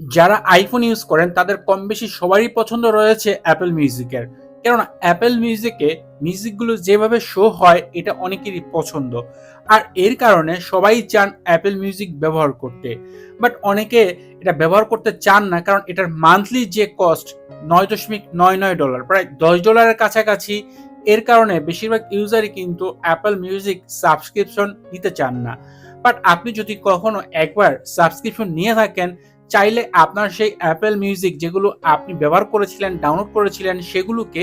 যারা iPhone use করেন, তাদের কম বেশি সবারই পছন্দ রয়েছে অ্যাপেল মিউজিকের কেননা অ্যাপেল মিউজিকে মিউজিকগুলো যেভাবে শো হয়, এটা অনেকেরই পছন্দ। আর এর কারণে সবাই চান অ্যাপেল মিউজিক ব্যবহার করতে। বাট অনেকে এটা ব্যবহার করতে চান না, কারণ এটার মান্থলি যে কস্ট নয় দশমিক নয় নয় ডলার প্রায় দশ ডলারের কাছাকাছি। এর কারণে বেশিরভাগ ইউজারই কিন্তু অ্যাপেল মিউজিক সাবস্ক্রিপশন নিতে চান না। বাট আপনি যদি কখনো একবার সাবস্ক্রিপশন নিয়ে থাকেন চাইলে আপনার সেই অ্যাপেল মিউজিক যেগুলো আপনি ব্যবহার করেছিলেন ডাউনলোড করেছিলেন, সেগুলোকে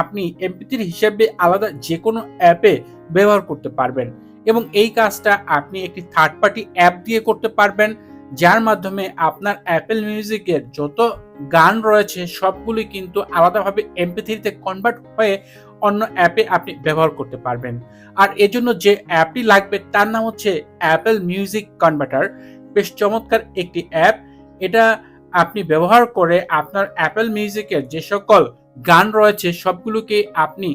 আপনি এমপিথির হিসেবে আলাদা যে কোনো অ্যাপে ব্যবহার করতে পারবেন। এবং এই কাজটা আপনি একটি থার্ড পার্টি অ্যাপ দিয়ে করতে পারবেন, যার মাধ্যমে আপনার অ্যাপেল মিউজিকের যত গান রয়েছে, সবগুলি কিন্তু আলাদাভাবে এমপিথিতে কনভার্ট হয়ে অন্য অ্যাপে আপনি ব্যবহার করতে পারবেন। আর এজন্য যে অ্যাপটি লাগবে, তার নাম হচ্ছে অ্যাপেল মিউজিক কনভার্টার বেশ চমৎকার একটি অ্যাপ এটা আপনি ব্যবহার করে আপনার অ্যাপেল মিউজিকের যে সকল গান রয়েছে, সবগুলোকে আপনি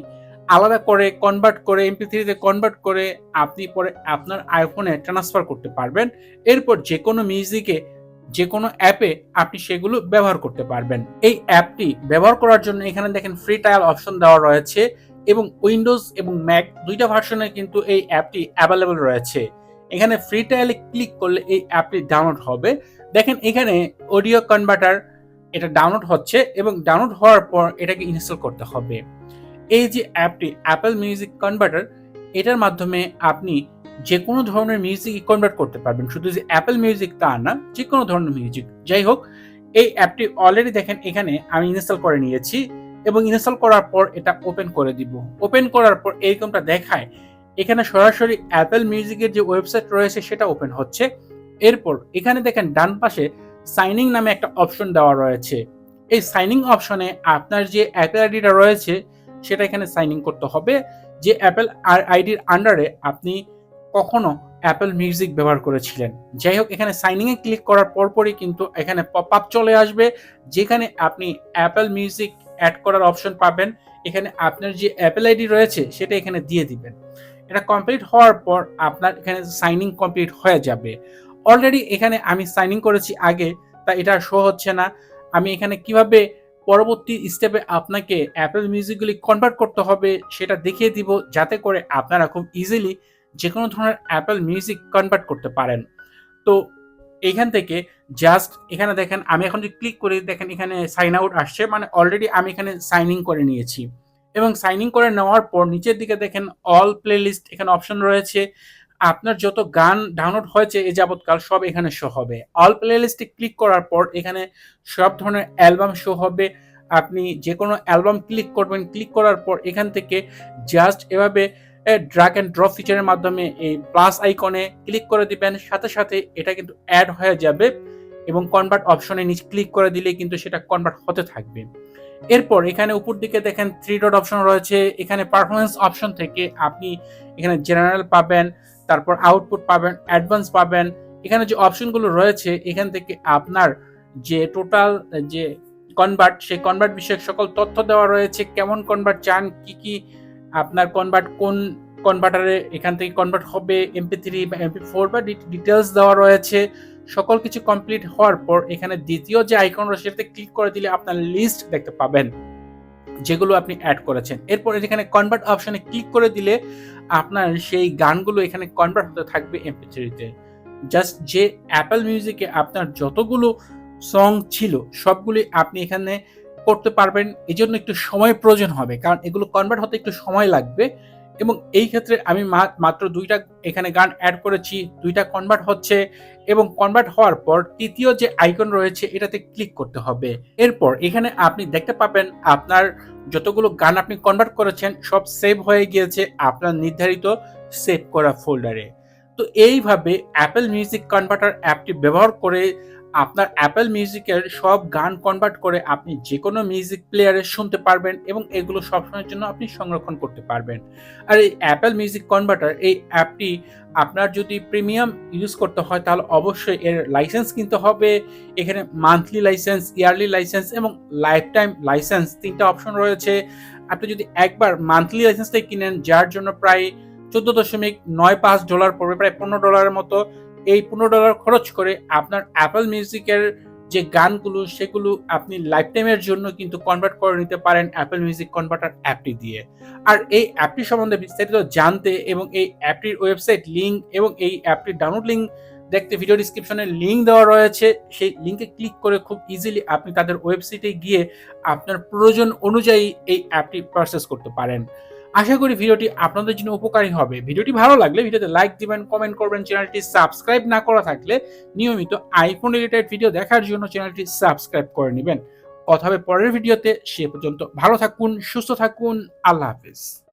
আলাদা করে কনভার্ট করে এমপি থ্রিতে কনভার্ট করে আপনি পরে আপনার আইফোনে ট্রান্সফার করতে পারবেন। এরপর যে কোনো মিউজিকে যে কোনো অ্যাপে আপনি সেগুলো ব্যবহার করতে পারবেন। এই অ্যাপটি ব্যবহার করার জন্য এখানে দেখেন ফ্রি ট্রায়াল অপশন দেওয়া রয়েছে এবং উইন্ডোজ এবং ম্যাক দুইটা ভার্সনে কিন্তু এই অ্যাপটি অ্যাভেলেবল রয়েছে। এখানে ফ্রি ট্রায়ালে ক্লিক করলে এই অ্যাপটি ডাউনলোড হবে। দেখেন এখানে অডিও কনভার্টার এটা ডাউনলোড হচ্ছে এবং ডাউনলোড হওয়ার পর এটাকে ইনস্টল করতে হবে। এই যে অ্যাপটি অ্যাপেল মিউজিক কনভার্টার এটার মাধ্যমে আপনি যে কোনো ধরনের মিউজিক কনভার্ট করতে পারবেন। শুধু যে অ্যাপেল মিউজিক তা না যে কোনো ধরনের মিউজিক যাই হোক, এই অ্যাপটি অলরেডি দেখেন এখানে আমি ইনস্টল করে নিয়েছি এবং ইনস্টল করার পর এটা ওপেন করে দিব। ওপেন করার পর এইরকমটা দেখায় এখানে সরাসরি অ্যাপেল মিউজিকের যে ওয়েবসাইট রয়েছে সেটা ওপেন হচ্ছে। এরপর এখানে দেখেন ডান পাশে সাইনিং নামে একটা অপশন দেওয়া রয়েছে। এই সাইনিং অপশনে আপনার যে অ্যাপেল আইডিটা রয়েছে, সেটা এখানে সাইনিং করতে হবে। যে অ্যাপেল আর আইডির আন্ডারে আপনি কখনো অ্যাপেল মিউজিক ব্যবহার করেছিলেন। যাই হোক, এখানে সাইনিং এ ক্লিক করার পরপরই কিন্তু এখানে পপ আপ চলে আসবে। যেখানে আপনি অ্যাপেল মিউজিক অ্যাড করার অপশন পাবেন। এখানে আপনার যে অ্যাপেল আইডি রয়েছে, সেটা এখানে দিয়ে দিবেন। এটা কমপ্লিট হওয়ার পর আপনার এখানে সাইনিং কমপ্লিট হয়ে যাবে। অলরেডি এখানে আমি সাইনিং করেছি আগে, তা এটা শো হচ্ছে না। আমি এখানে কীভাবে পরবর্তী স্টেপে আপনাকে অ্যাপেল মিউজিকগুলি কনভার্ট করতে হবে সেটা দেখিয়ে দিব, যাতে করে আপনারা খুব ইজিলি যে কোনো ধরনের অ্যাপেল মিউজিক কনভার্ট করতে পারেন। তো এখান থেকে জাস্ট এখানে দেখেন, আমি এখন যদি ক্লিক করি, দেখেন এখানে সাইন আউট আসছে মানে অলরেডি আমি এখানে সাইন ইন করে নিয়েছি। এবং সাইন ইন করে নেওয়ার পর নিচের দিকে দেখেন অল প্লে লিস্ট এখানে অপশন রয়েছে। আপনার যত গান ডাউনলোড হয়েছে এ যাবৎকাল সব এখানে শো হবে। অল প্লে লিস্টে ক্লিক করার পর এখানে সব ধরনের অ্যালবাম শো হবে। আপনি যে কোনো অ্যালবাম ক্লিক করবেন ক্লিক করার পর এখান থেকে জাস্ট এভাবে ড্রাগ অ্যান্ড ড্রপ ফিচারের মাধ্যমে এই প্লাস আইকনে ক্লিক করে দিবেন। সাথে সাথে এটা কিন্তু অ্যাড হয়ে যাবে এবং কনভার্ট অপশনে নিচে ক্লিক করে দিলে কিন্তু সেটা কনভার্ট হতে থাকবে। এরপর এখানে উপর দিকে দেখেন থ্রি ডট অপশন রয়েছে, এখানে পারফরমেন্স অপশন থেকে আপনি এখানে জেনারেল পাবেন, তারপর আউটপুট পাবেন অ্যাডভান্স পাবেন। এখানে যে অপশনগুলো রয়েছে, এখান থেকে আপনার যে টোটাল যে কনভার্ট সেই কনভার্ট বিষয়ক সকল তথ্য দেওয়া রয়েছে, কেমন কনভার্ট চান, কি কি আপনার কনভার্ট কোন কনভার্টারে এখান থেকে কনভার্ট হবে এমপি থ্রি বা এমপি ফোর বা ডিটেলস দেওয়া রয়েছে। সকল কিছু কমপ্লিট হওয়ার পর এখানে দ্বিতীয় যে আইকন রয়েছে সেটাতে ক্লিক করে দিলে আপনার লিস্ট দেখতে পাবেন, যেগুলো আপনি অ্যাড করেছেন। এরপর এখানে কনভার্ট অপশনে ক্লিক করে দিলে আপনার সেই গানগুলো এখানে কনভার্ট হতে থাকবে এমপি থ্রিতে জাস্ট যে অ্যাপেল মিউজিকে আপনার যতগুলো সং ছিল, সবগুলি আপনি এখানে করতে পারবেন। এই জন্য একটু সময় প্রয়োজন হবে, কারণ এগুলো কনভার্ট হতে একটু সময় লাগবে। এবং এই ক্ষেত্রে আমি মাত্র দুইটা এখানে গান অ্যাড করেছি, দুইটা কনভার্ট হচ্ছে এবং কনভার্ট হওয়ার পর তৃতীয় যে আইকন রয়েছে এটাতে ক্লিক করতে হবে। এরপর এখানে আপনি দেখতে পাবেন আপনার যতগুলো গান আপনি কনভার্ট করেছেন সব সেভ হয়ে গিয়েছে আপনার নির্ধারিত সেভ করা ফোল্ডারে তো এইভাবে অ্যাপেল মিউজিক কনভার্টার অ্যাপটি ব্যবহার করে আপনার অ্যাপেল মিউজিকের সব গান কনভার্ট করে আপনি যে কোনো মিউজিক প্লেয়ারে শুনতে পারবেন এবং এগুলো সবসময়ের জন্য আপনি সংরক্ষণ করতে পারবেন। আর এই অ্যাপেল মিউজিক কনভার্টার এই অ্যাপটি আপনার যদি প্রিমিয়াম ইউজ করতে হয় তাহলে অবশ্যই এর লাইসেন্স কিনতে হবে। এখানে মান্থলি লাইসেন্স ইয়ারলি লাইসেন্স এবং লাইফ টাইম লাইসেন্স তিনটা অপশন রয়েছে। আপনি যদি একবার মান্থলি লাইসেন্সটাই কিনেন, যার জন্য প্রায় চোদ্দ দশমিক নয় পাঁচ ডলার পড়বে, প্রায় পনেরো ডলারের মতো। এই পনেরো ডলার খরচ করে আপনার অ্যাপেল মিউজিকের যে গানগুলো, সেগুলো আপনি লাইফ টাইমের জন্য কিন্তু কনভার্ট করে নিতে পারেন অ্যাপেল মিউজিক কনভার্টার অ্যাপটি দিয়ে। আর এই অ্যাপটি সম্বন্ধে বিস্তারিত জানতে এবং এই অ্যাপটির ওয়েবসাইট লিঙ্ক এবং এই অ্যাপটির ডাউনলোড লিঙ্ক দেখতে ভিডিও ডিসক্রিপশনে লিঙ্ক দেওয়া রয়েছে। সেই লিঙ্কে ক্লিক করে খুব ইজিলি আপনি তাদের ওয়েবসাইটে গিয়ে আপনার প্রয়োজন অনুযায়ী এই অ্যাপটি প্রসেস করতে পারেন। আশা করি ভিডিওটি আপনাদের জন্য উপকারী হবে। ভিডিওটি ভালো লাগলে ভিডিওতে লাইক দিবেন কমেন্ট করবেন চ্যানেলটি সাবস্ক্রাইব না করা থাকলে নিয়মিত আইফোন রিলেটেড ভিডিও দেখার জন্য চ্যানেলটি সাবস্ক্রাইব করে নেবেন। কথা হবে পরের ভিডিওতে সে পর্যন্ত ভালো থাকুন, সুস্থ থাকুন, আল্লাহ হাফিজ।